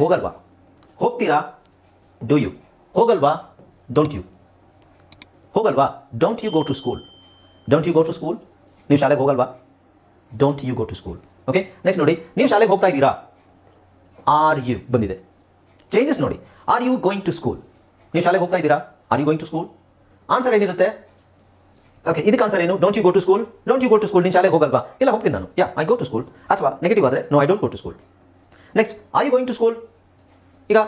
ಹೋಗಲ್ವಾ? ಹೋಗ್ತೀರಾ? Do you ಹೋಗಲ್ವಾ? ಡೋಂಟ್ ಯು ಹೋಗಲ್ವಾ? Don't you go to school don't you go to school ನೀವು ಶಾಲೆಗೆ ಹೋಗಲ್ವಾ? Don't you go to school okay next ನೋಡಿ, ನೀವು ಶಾಲೆಗೆ ಹೋಗ್ತಾ ಇದ್ದೀರಾ? ಆರ್ ಯು ಬಂದಿದೆ. ಚೇಂಜಸ್ ನೋಡಿ. Are you going to school ನೀವು ಶಾಲೆಗೆ ಹೋಗ್ತಾ ಇದ್ದೀರಾ? Are you going to school answer ಏನಿರುತ್ತೆ? ಓಕೆ ಇದಕ್ಕೆ ಆನ್ಸರ್ ಏನು? Don't you go to school don't you go to school ನೀನು ಶಾಲೆಗೆ ಹೋಗಲ್ವಾ? ಇಲ್ಲ, ಹೋಗ್ತೀನಿ ನಾನು. Yeah I go to school ಅಥವಾ ನೆಗೆಟಿವ್ ಆದರೆ no I don't go to school next I going to school ಈಗ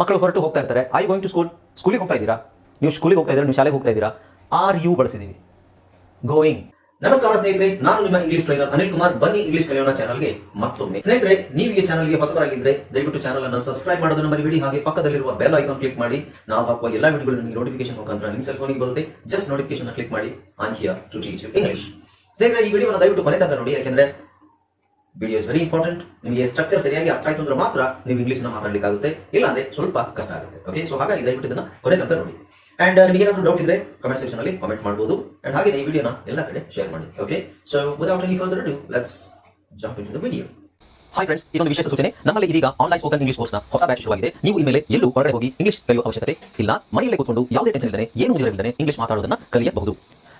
ಮಕ್ಕಳು ಹೊರಟು ಹೋಗ್ತಾ ಇರ್ತಾರೆ. ಐ ಗೋಯಿಂಗ್ ಟು ಸ್ಕೂಲ್ ಸ್ಕೂಲಿಗೆ ಹೋಗ್ತಾ ಇದ್ದೀರಾ? ನೀವು ಸ್ಕೂಲಿಗೆ ಹೋಗ್ತಾ ಇದ್ದೀರಾ? ನೀವು ಶಾಲೆಗೆ ಹೋಗ್ತಾ ಇದ್ದೀರಾ? Are you ಬಳಸಿದ್ದೀವಿ? ಗೋಯಿಂಗ್ ನಮಸ್ಕಾರ ಸ್ನೇಹಿತರೆ, ನಾನು ನಿಮ್ಮ ಇಂಗ್ಲಿಷ್ ಟ್ರೈನರ್ ಅನಿಲ್ ಕುಮಾರ್. ಬನ್ನಿ ಇಂಗ್ಲಿಷ್ ಕಲಿಯೋಣ ಚಾನಲ್ಗೆ ಮತ್ತೊಮ್ಮೆ. ಸ್ನೇಹಿತರೆ, ನೀವು ಈ ಚಾನಲ್ಗೆ ಹೊಸಬರಾಗಿದ್ರೆ ದಯವಿಟ್ಟು ಚಾನಲ್ ಅನ್ನು ಸಬ್ಸ್ಕ್ರೈಬ್ ಮಾಡೋದನ್ನು ಮರಿಬೇಡಿ. ಹಾಗೆ ಪಕ್ಕದಲ್ಲಿರುವ ಬೆಲ್ ಐಕಾನ್ ಕ್ಲಿಕ್ ಮಾಡಿ. ನಾವು ಹಾಕುವ ಎಲ್ಲ ವಿಡಿಯೋಗಳು ನಿಮಗೆ ನೋಟಿಫಿಕೇಶನ್ ಮುಖಾಂತರ ನಿಮ್ಮ ಸೆಲ್ ಫೋನಿಗೆ ಬರುತ್ತೆ. ಜಸ್ಟ್ ನೋಟಿಫಿಕೇಶನ್ ಕ್ಲಿಕ್ ಮಾಡಿ. On here to teach English ಸ್ನೇಹಿತರೆ, ಈ ವಿಡಿಯೋವನ್ನು ದಯವಿಟ್ಟು ಕೊನೆ ತನಕ ನೋಡಿ. ಯಾಕೆಂದ್ರೆ ವಿಡಿಯೋ ಇಸ್ ವೆರಿ ಇಂಪಾರ್ಟೆಂಟ್ ನಿಮಗೆ ಸ್ಟ್ರಕ್ಚರ್ ಸರಿಯಾಗಿ ಅರ್ಥ ಆಯ್ತು ಅಂದ್ರೆ ಮಾತ್ರ ನೀವು ಇಂಗ್ಲಿಷ್ನ ಮಾತಾಡಲಿಕ್ಕಾಗುತ್ತೆ. ಇಲ್ಲ ಅಂದ್ರೆ ಸ್ವಲ್ಪ ಕಷ್ಟ ಆಗುತ್ತೆ. ಓಕೆ ಸೊ ಹಾಗಾಗಿ ದಯವಿಟ್ಟು ಇದನ್ನ ಕೊನೆ ತನಕ ನೋಡಿ. ಅಂಡ್ ನಿಮಗೆ ಏನಾದರೂ ಡೌಟ್ ಇದ್ರೆ ಕಮೆಂಟ್ ಸೆಕ್ಷನ್ ಅಲ್ಲಿ ಕಮೆಂಟ್ ಮಾಡಬಹುದು ಅಂಡ್ ಹಾಗೆ ಈ ವಿಡಿಯೋನ ಎಲ್ಲ ಕಡೆ ಶೇರ್ ಮಾಡಿ. Okay so without any further do let's jump in the video hi friends ಇದೊಂದು ವಿಶೇಷ ಸೂಚನೆ. ನಮ್ಮಲ್ಲಿ ಇದೀಗ ಆನ್ಲೈನ್ ಸ್ಪೋಕನ್ ಇಂಗ್ಲಿಷ್ ಕೋರ್ಸ್ನ ಹೊಸ ಬ್ಯಾಚ್ ಶುರುವಾಗಿದೆ ನೀವು ಇನ್ಮೇಲೆ ಎಲ್ಲೂ ಹೊರಗಡೆ ಹೋಗಿ ಇಂಗ್ಲಿಷ್ ಕಲಿಯುವ ಅವಶ್ಯಕತೆ ಇಲ್ಲ. ಮನೆಯಲ್ಲೇ ಕೂತ್ಕೊಂಡು ಯಾವುದೇ ಟೆನ್ಷನ್ ಇಲ್ಲದೆ ಏನು ಮುಗಿದಿರಲಿಲ್ಲದೆ ಇಂಗ್ಲಿಷ್ ಮಾತಾಡೋದನ್ನ ಕಲಿಯಬಹುದು.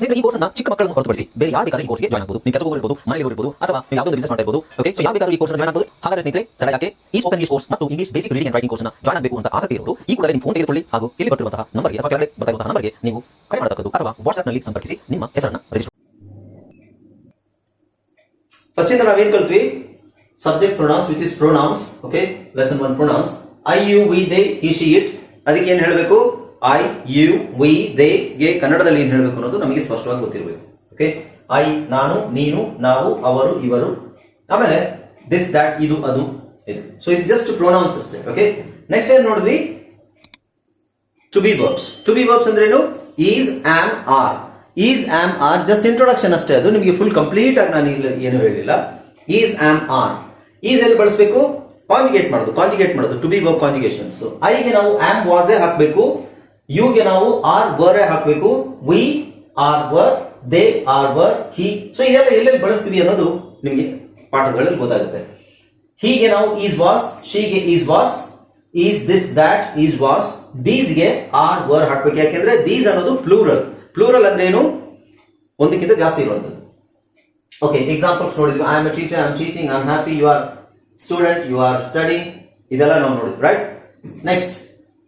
ಸ್ನೇಹಿತರೆ ಈ ಕೋರ್ಸ್ನ ಚಿಕ್ಕ ಮಕ್ಕಳನ್ನು ಹೊರತುಪಡಿಸಿ ಬೇರೆ ಯಾರು ಬೇಕಾದ್ರೆ ಈ ಕೋರ್ಸ್ಗೆ ಜಾಯ್ನ್ ಆಗಬಹುದು ನೀವು ಕೆಲಸ ಹೋಗಿರ್ಬೋದು ಮನೆಯಲ್ಲಿ ಇರ್ಬೋದು ಅಥವಾ ಯಾವುದೋ ಬಿಸಿನೆಸ್ ಮಾಡ್ತಾ ಇರ್ಬೋದು ಓಕೆ ಸೊ ಯಾವ ಬೇಕಾದ್ರೂ ಈ ಕೋರ್ಸ್ ಜಾಯ್ನ್ ಆಗಬಹುದು ಹಾಗಾದ್ರೆ ಸ್ನೇಹಿತರೆ ತಡ ಯಾಕೆ ಈ ಸ್ಪೋಕನ್ ಇಂಗ್ಲಿಷ್ ಕೋರ್ಸ್ ಮತ್ತು English basic reading and writing ಕೋರ್ಸ್ನ ಜಾಯ್ನ್ ಆಗಬೇಕು ಅಂತ ಆಸಕ್ತಿ ಇರಬಹುದು ಈ ಕೂಡ ನಿಮ್ಮ ಫೋನ್ ತೆಗೆದುಕೊಳ್ಳಿ ಹಾಗೂ ಇಲ್ಲಿ ಬರ್ತಿರುವಂತಹ ನಂಬರ್ಗೆ ಅಥವಾ ಕೆಳಗಡೆ ಬರ್ತಾ ನಂಬರ್ಗೆ ನೀವು ಕರೆ ಮಾಡತಕ್ಕದ್ದು ಅಥವಾ ವಾಟ್ಸ್ಆಪ್ನಲ್ಲಿ ಸಂಪರ್ಕಿಸಿ, ನಿಮ್ಮ ಹೆಸರನ್ನ ರಿಜಿಸ್ಟರ್ ಫಸ್ಟ್ ಇಂದ ನಾವೇನ್ ಕಲ್ತ್ವಿ? Subject pronouns which is pronouns okay lesson one pronouns I you we they he she it ಅದಕ್ಕೆ ಏನು ಹೇಳಬೇಕು? ಐ ಯು ವಿ ದೇ ಗೆ ಕನ್ನಡದಲ್ಲಿ ಏನು ಹೇಳಬೇಕು ಅನ್ನೋದು ನಮಗೆ ಸ್ಪಷ್ಟವಾಗಿ ಗೊತ್ತಿರಬೇಕು. ಓಕೆ ಐ ನಾನು, ನೀನು, ನಾವು, ಅವರು, ಇವರು. ಆಮೇಲೆ ದಿಸ್ ದಾಟ್ ಇದು, ಅದು. ಇದು. ಸೊ ಇದು ಜಸ್ಟ್ ಪ್ರೊನೌನ್ಸ್ ಅಷ್ಟೇ. ಓಕೆ ನೆಕ್ಸ್ಟ್ ಏನ್ ನೋಡಿದ್ವಿ? To be verbs to be verbs ಅಂದ್ರೆ ಏನು is am are is am are just introduction ಅಷ್ಟೇ. ಅದು ನಿಮಗೆ ಫುಲ್ ಕಂಪ್ಲೀಟ್ ಆಗಿ ನಾನು ಇಲ್ಲಿ ಏನು ಹೇಳಿಲ್ಲ. ಈಸ್ ಆಮ್ ಆರ್ ಈಸ್ ಎಲ್ಲಿ ಬಳಸಬೇಕು? ಕಾಂಜುಗೇಟ್ ಮಾಡೋದು. ಕಾಂಜುಗೇಟ್ ಮಾಡೋದು. To be verb conjugation so ಐಗೆ ನಾವು ಆಮ್ ವಾಸೆ ಹಾಕಬೇಕು. ಯುಗೆ ನಾವು ಆರ್ ವರ್ ಹಾಕಬೇಕು. We are were they are were he so ಇದೆಲ್ಲ ಎಲ್ಲೆಲ್ಲಿ ಬಳಸ್ತೀವಿ ಅನ್ನೋದು ನಿಮಗೆ ಪಾಠಗಳಲ್ಲಿ ಗೊತ್ತಾಗುತ್ತೆ. ಹೀಗೆ ನಾವು is was ಶೀಗೆ is was is this that is was ದೀಸ್ಗೆ are were ಹಾಕ್ಬೇಕು. ಯಾಕೆಂದ್ರೆ ದೀಸ್ ಅನ್ನೋದು ಪ್ಲೂರಲ್ ಪ್ಲೂರಲ್ ಅಂದ್ರೆ ಏನು? ಒಂದಕ್ಕಿಂತ ಜಾಸ್ತಿ ಇರುವಂತದ್ದು ಓಕೆ ಎಕ್ಸಾಂಪಲ್ಸ್ ನೋಡಿದ್ವಿ. I am a teacher I am teaching I am happy you are student you are study ಇದೆಲ್ಲ ನಾವು ನೋಡಿದ್ವಿ ರೈಟ್ ನೆಕ್ಸ್ಟ್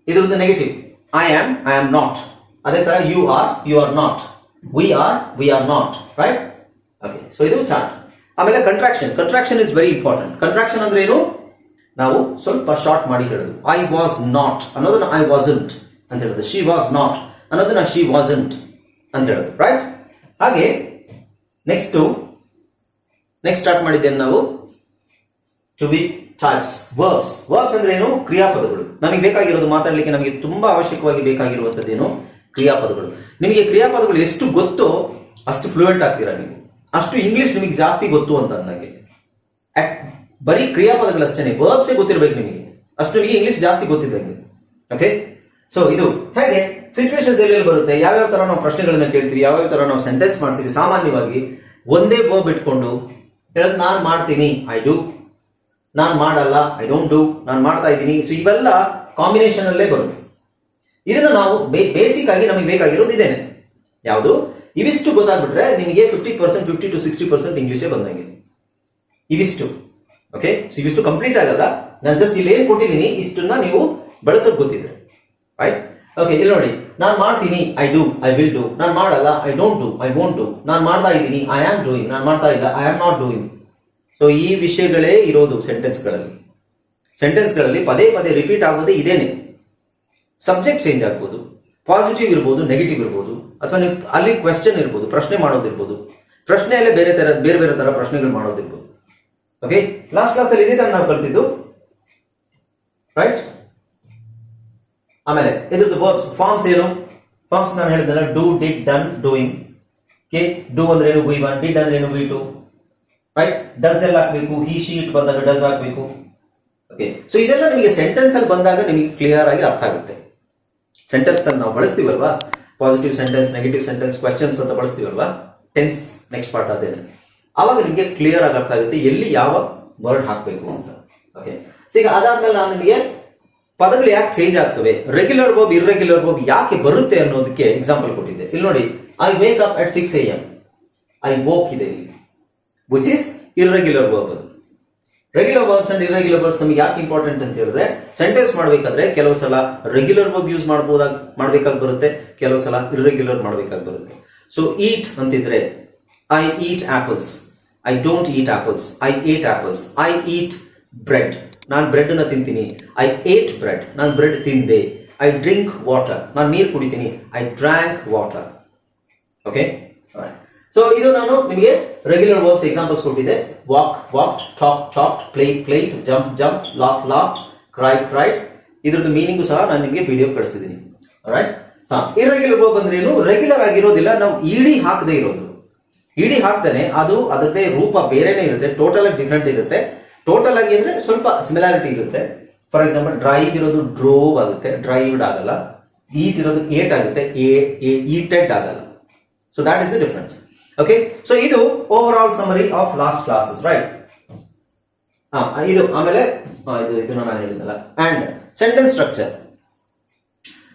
ಇದ್ರದ್ದು negative I am I am not ಅದೇ ತರ you are you are not we are we are not right okay so ಇದು chart ಆಮೇಲೆ contraction contraction is very important contraction ಅಂದ್ರೆ ಏನು? ನಾವು ಸ್ವಲ್ಪ ಶಾರ್ಟ್ ಮಾಡಿ ಹೇಳೋದು. ಐ ವಾಸ್ ನಾಟ್ ಅನ್ನೋದನ್ನ ಐ ವಾಸಂಟ್ ಅಂತ ಹೇಳೋದು. ಶಿ ವಾಸ್ ನಾಟ್ ಅನ್ನೋದನ್ನ ಶಿ ವಾಸಂಟ್ ಅಂತ ಹೇಳೋದು ರೈಟ್ ಹಾಗೆ ನೆಕ್ಸ್ಟ್ ನೆಕ್ಸ್ಟ್ ಸ್ಟಾರ್ಟ್ ಮಾಡಿದ್ದೇನೆ ನಾವು. To be types verbs verbs ಅಂದ್ರೆ ಏನು? ಕ್ರಿಯಾಪದಗಳು. ನಮಗೆ ಬೇಕಾಗಿರೋದು ಮಾತಾಡಲಿಕ್ಕೆ ನಮಗೆ ತುಂಬಾ ಅವಶ್ಯಕವಾಗಿ ಬೇಕಾಗಿರುವಂತದ್ದೇನು ಕ್ರಿಯಾಪದಗಳು. ನಿಮಗೆ ಕ್ರಿಯಾಪದಗಳು ಎಷ್ಟು ಗೊತ್ತೋ ಅಷ್ಟು ಫ್ಲೂಯೆಂಟ್ ಆಗ್ತೀರಾ ನೀವು. ಅಷ್ಟು ಇಂಗ್ಲಿಷ್ ನಿಮಗೆ ಜಾಸ್ತಿ ಗೊತ್ತು ಅಂತ ನನಗೆ ಬರೀ ಕ್ರಿಯಾಪದಗಳಷ್ಟೇ ವರ್ಬ್ಸೇ ಗೊತ್ತಿರಬೇಕು ನಿಮಗೆ. ಅಷ್ಟು ನಿಮಗೆ ಇಂಗ್ಲಿಷ್ ಜಾಸ್ತಿ ಗೊತ್ತಿದ್ದಂಗೆ. ಓಕೆ ಸೊ ಇದು ಹೇಗೆ? ಸಿಚುವೇಶನ್ಸ್ ಎಲ್ಲೆಲ್ಲಿ ಬರುತ್ತೆ? ಯಾವ್ಯಾವ ತರ ನಾವು ಪ್ರಶ್ನೆಗಳನ್ನ ಕೇಳ್ತೀವಿ ಯಾವ್ಯಾವ ತರ ನಾವು ಸೆಂಟೆನ್ಸ್ ಮಾಡ್ತೀವಿ ಸಾಮಾನ್ಯವಾಗಿ ಒಂದೇ ವರ್ಬ್ ಇಟ್ಕೊಂಡು ಹೇಳೋದು ನಾನು ಮಾಡ್ತೀನಿ. ಐ ಡೂ ನಾನು ಮಾಡಲ್ಲ ಐ ಡೋಂಟ್ ಡೂ ನಾನು ಮಾಡ್ತಾ ಇದ್ದೀನಿ. ಸೊ ಇವೆಲ್ಲ ಕಾಂಬಿನೇಷನ್ ಅಲ್ಲೇ ಬರುತ್ತೆ. ಇದನ್ನ ನಾವು ಬೇಸಿಕ್ ಆಗಿ ನಮಗೆ ಬೇಕಾಗಿರೋದು ಇದೇನೆ ಯಾವುದು? ಇವಿಷ್ಟು ಗೊತ್ತಾಗ್ಬಿಟ್ರೆ ನಿಮಗೆ fifty percent fifty to sixty percent ಇಂಗ್ಲೀಷೇ ಬಂದಂಗೆ. ಇವಿಷ್ಟು. ಓಕೆ ಸೊ ಇವಿಷ್ಟು ಕಂಪ್ಲೀಟ್ ಆಗಲ್ಲ. ನಾನು ಜಸ್ಟ್ ಇಲ್ಲಿ ಏನು ಕೊಟ್ಟಿದ್ದೀನಿ, ಇಷ್ಟನ್ನ ನೀವು ಬಳಸಕ್ ಗೊತ್ತಿದ್ರೆ. ರೈಟ್ ಓಕೆ ಇಲ್ಲಿ ನೋಡಿ. ನಾನು ಮಾಡ್ತೀನಿ I do I will do ನಾನು ಮಾಡಲ್ಲ I don't do I won't do ನಾನು ಮಾಡ್ತಾ ಇದ್ದೀನಿ ಐ ಆಮ್ ಡೂಯಿಂಗ್ ನಾನು ಮಾಡ್ತಾ ಇಲ್ಲ I am not doing so ಈ ವಿಷಯಗಳೇ ಇರೋದು ಸೆಂಟೆನ್ಸ್ಗಳಲ್ಲಿ ಸೆಂಟೆನ್ಸ್ಗಳಲ್ಲಿ ಪದೇ ಪದೇ ರಿಪೀಟ್ ಆಗೋದೇ ಇದೇನೆ. ಸಬ್ಜೆಕ್ಟ್ ಚೇಂಜ್ ಆಗ್ಬೋದು ಪಾಸಿಟಿವ್ ಇರ್ಬೋದು ನೆಗೆಟಿವ್ ಇರ್ಬೋದು, ಅಥವಾ ನೀವು ಅಲ್ಲಿ ಕ್ವೆಶ್ಚನ್ ಇರ್ಬೋದು, ಪ್ರಶ್ನೆ ಮಾಡೋದಿರ್ಬೋದು. ಪ್ರಶ್ನೆಯಲ್ಲೇ ಬೇರೆ ತರ, ಬೇರೆ ಬೇರೆ ತರ ಪ್ರಶ್ನೆಗಳು ಮಾಡೋದಿರ್ಬೋದು. ಓಕೆ ಲಾಸ್ಟ್ ಕ್ಲಾಸ್ ಅಲ್ಲಿ ಇದೇ ತರ ನಾವು ಕಲ್ತಿದ್ದು. ರೈಟ್ ಆಮೇಲೆ ಇದ್ರದ್ದು ವರ್ಬ್ಸ್ ಫಾರ್ಮ್ಸ್ ಏನು? ಫಾರ್ಮ್ಸ್ ನಾನು ಹೇಳಿದಲ್ಲ ಡೂ ಡಿಡ್ ಡನ್ ಡೂಯಿಂಗ್ ಕೆ ಡೂ ಅಂದ್ರೆ ಏನು? ವಿ ಒನ್ ಡಿಡ್ ಅಂದ್ರೆ ಏನು? ವಿ ಟು ರೈಟ್ ಡಸ್ ಎಲ್ಲ ಹಾಕ್ಬೇಕು? ಹಿ ಶೀಟ್ ಬಂದಾಗ ಡಸ್ ಹಾಕ್ಬೇಕು. ಓಕೆ ಸೊ ಇದೆಲ್ಲ ನಿಮಗೆ ಸೆಂಟೆನ್ಸ್ ಅಲ್ಲಿ ಬಂದಾಗ ನಿಮಗೆ ಕ್ಲಿಯರ್ ಆಗಿ ಅರ್ಥ ಆಗುತ್ತೆ. ಸೆಂಟೆನ್ಸ್ ಅನ್ನು ನಾವು ಬಳಸ್ತೀವಲ್ವಾ? Positive sentence negative sentence questions ಅಂತ ಬಳಸ್ತೀವಲ್ವಾ? ಟೆನ್ಸ್ ನೆಕ್ಸ್ಟ್ ಪಾರ್ಟ್ ಅದೇನೆ. ಆವಾಗ ನಿಮಗೆ ಕ್ಲಿಯರ್ ಆಗಿ ಅರ್ಥ ಆಗುತ್ತೆ ಎಲ್ಲಿ ಯಾವ ವರ್ಡ್ ಹಾಕಬೇಕು ಅಂತ. ಓಕೆ ಸೊ ಈಗ ಅದಾದ್ಮೇಲೆ ನಾನು ನಿಮಗೆ ಪದಗಳು ಯಾಕೆ ಚೇಂಜ್ ಆಗ್ತವೆ? ರೆಗ್ಯುಲರ್ ವರ್ಬ್ ಇರ್ರೆಗ್ಯುಲರ್ ವರ್ಬ್ ಯಾಕೆ ಬರುತ್ತೆ ಅನ್ನೋದಕ್ಕೆ ಎಕ್ಸಾಂಪಲ್ ಕೊಟ್ಟಿದ್ದೆ. ಇಲ್ಲಿ ನೋಡಿ I wake up at six A M I woke ಇದೆ ಇಲ್ಲಿ. Which is irregular verb regular verbs and irregular verbs ನಮಗೆ ಯಾಕೆ ಇಂಪಾರ್ಟೆಂಟ್ ಅಂತ ಹೇಳಿದ್ರೆ ಸೆಂಟೆನ್ಸ್ ಮಾಡಬೇಕಾದ್ರೆ ಕೆಲವು ಸಲ ರೆಗ್ಯುಲರ್ ವರ್ಬ್ ಯೂಸ್ ಮಾಡಬಹುದಾಗ ಮಾಡ್ಬೇಕಾಗಿ ಬರುತ್ತೆ, ಕೆಲವು ಸಲ ಇರ್ರೆಗ್ಯುಲರ್ ಮಾಡ್ಬೇಕಾಗಿ ಬರುತ್ತೆ. ಸೊ ಈಟ್ ಅಂತಿದ್ರೆ I eat apples I don't eat apples I ate apples I eat bread ನಾನು ಬ್ರೆಡ್ನ ತಿಂತೀನಿ. ಐ ಏಟ್ ಬ್ರೆಡ್ ನಾನು ಬ್ರೆಡ್ ತಿಂದೆ. ಐ ಡ್ರಿಂಕ್ ವಾಟರ್ ನಾನು ನೀರು ಕುಡಿತೀನಿ. I drank water okay so ಇದು ನಾನು ನಿಮಗೆ ರೆಗ್ಯುಲರ್ ವರ್ಬ್ಸ್ ಎಕ್ಸಾಂಪಲ್ಸ್ ಕೊಟ್ಟಿದ್ದೆ. Walk walk talk talk play played jump jump laugh laugh cry cry ಇದ್ರದ್ದು ಮೀನಿಂಗು ಸಹ ನಾನು ನಿಮಗೆ ವಿಡಿಯೋ ಕಳಿಸಿದ್ದೀನಿ ರೈಟ್ ಹಾ ಇರೆಗ್ಯುಲರ್ ವರ್ಬ್ ಅಂದ್ರೆ ಏನು? ರೆಗ್ಯುಲರ್ ಆಗಿರೋದಿಲ್ಲ, ನಾವು ಇಡಿ ಹಾಕದೇ ಇರೋದು. ಇಡಿ ಹಾಕ್ತಾನೆ ಅದು ಅದರದೇ ರೂಪ ಬೇರೆನೇ ಇರುತ್ತೆ ಟೋಟಲ್ ಆಗಿ ಡಿಫ್ರೆಂಟ್ ಇರುತ್ತೆ. ಟೋಟಲ್ ಆಗಿ ಅಂದ್ರೆ ಸ್ವಲ್ಪ ಸಿಮಿಲಾರಿಟಿ ಇರುತ್ತೆ. ಫಾರ್ ಎಕ್ಸಾಂಪಲ್ ಡ್ರೈವ್ ಇರೋದು ಡ್ರೋವ್ ಆಗುತ್ತೆ ಡ್ರೈವ್ಡ್ ಆಗಲ್ಲ. ಈಟ್ ಇರೋದು ಏಟ್ ಆಗುತ್ತೆ ಈಟೆಡ್ ಆಗಲ್ಲ. So that is the difference okay so ಇದು overall summary of last classes right ಇದು ಆಮೇಲೆ ಇದು ಇದು ನಾನು ಹೇಳಿದ್ನಲ್ಲ and sentence structure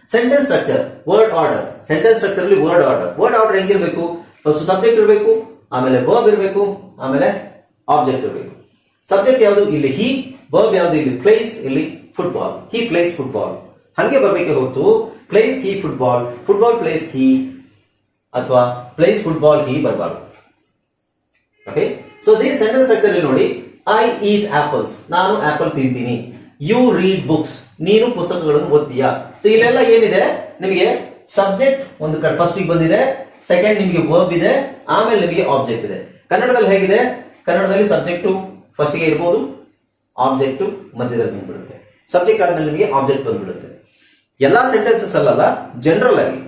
sentence structure word order sentence structure ಅಲ್ಲಿ ವರ್ಡ್ ಆರ್ಡರ್ ವರ್ಡ್ ಆರ್ಡರ್ ಹೆಂಗಿರ್ಬೇಕು? ಫಸ್ಟ್ ಸಬ್ಜೆಕ್ಟ್ ಇರಬೇಕು, ಆಮೇಲೆ ವರ್ಬ್ ಇರಬೇಕು, ಆಮೇಲೆ ಆಬ್ಜೆಕ್ಟ್ ಇರಬೇಕು. ಸಬ್ಜೆಕ್ಟ್ ಯಾವುದು? ಇಲ್ಲಿ ಹಿ ವರ್ಬ್ ಯಾವುದು? ಇಲ್ಲಿ ಪ್ಲೇಸ್ ಇಲ್ಲಿ ಫುಟ್ಬಾಲ್ ಹಿ ಪ್ಲೇಸ್ ಫುಟ್ಬಾಲ್ ಹಂಗೆ ಬರ್ಬೇಕೆ ಹೊರತು plays he football football plays he ಅಥವಾ ಪ್ಲೇಸ್ ಫುಟ್ಬಾಲ್ ಹೀ ಬರಬಾರ್ದು. Okay so the sentence structure ಅಲ್ಲಿ ನೋಡಿ ಐ ಈಟ್ ಆಪಲ್ಸ್ ನಾನು ಆಪಲ್ ತಿಂತೀನಿ. ಯು ರೀಡ್ ಬುಕ್ಸ್ ನೀನು ಪುಸ್ತಕಗಳನ್ನು ಓದ್ತೀಯಾ. ಸೊ ಇಲ್ಲೆಲ್ಲ ಏನಿದೆ? ನಿಮಗೆ ಸಬ್ಜೆಕ್ಟ್ ಒಂದು ಕಡೆ ಫಸ್ಟ್ ಬಂದಿದೆ ಸೆಕೆಂಡ್ ನಿಮಗೆ ವರ್ಬ್ ಇದೆ, ಆಮೇಲೆ ನಿಮಗೆ ಆಬ್ಜೆಕ್ಟ್ ಇದೆ. ಕನ್ನಡದಲ್ಲಿ ಹೇಗಿದೆ? ಕನ್ನಡದಲ್ಲಿ ಸಬ್ಜೆಕ್ಟು ಫಸ್ಟಿಗೆ ಇರ್ಬೋದು ಆಬ್ಜೆಕ್ಟ್ ಮಧ್ಯದಲ್ಲಿ ಬಂದ್ಬಿಡುತ್ತೆ. ಸಬ್ಜೆಕ್ಟ್ ಆದ್ಮೇಲೆ ನಿಮಗೆ ಆಬ್ಜೆಕ್ಟ್ ಬಂದ್ಬಿಡುತ್ತೆ. ಎಲ್ಲಾ ಸೆಂಟೆನ್ಸಸ್ ಅಲ್ಲಲ್ಲ ಜನರಲ್ ಆಗಿ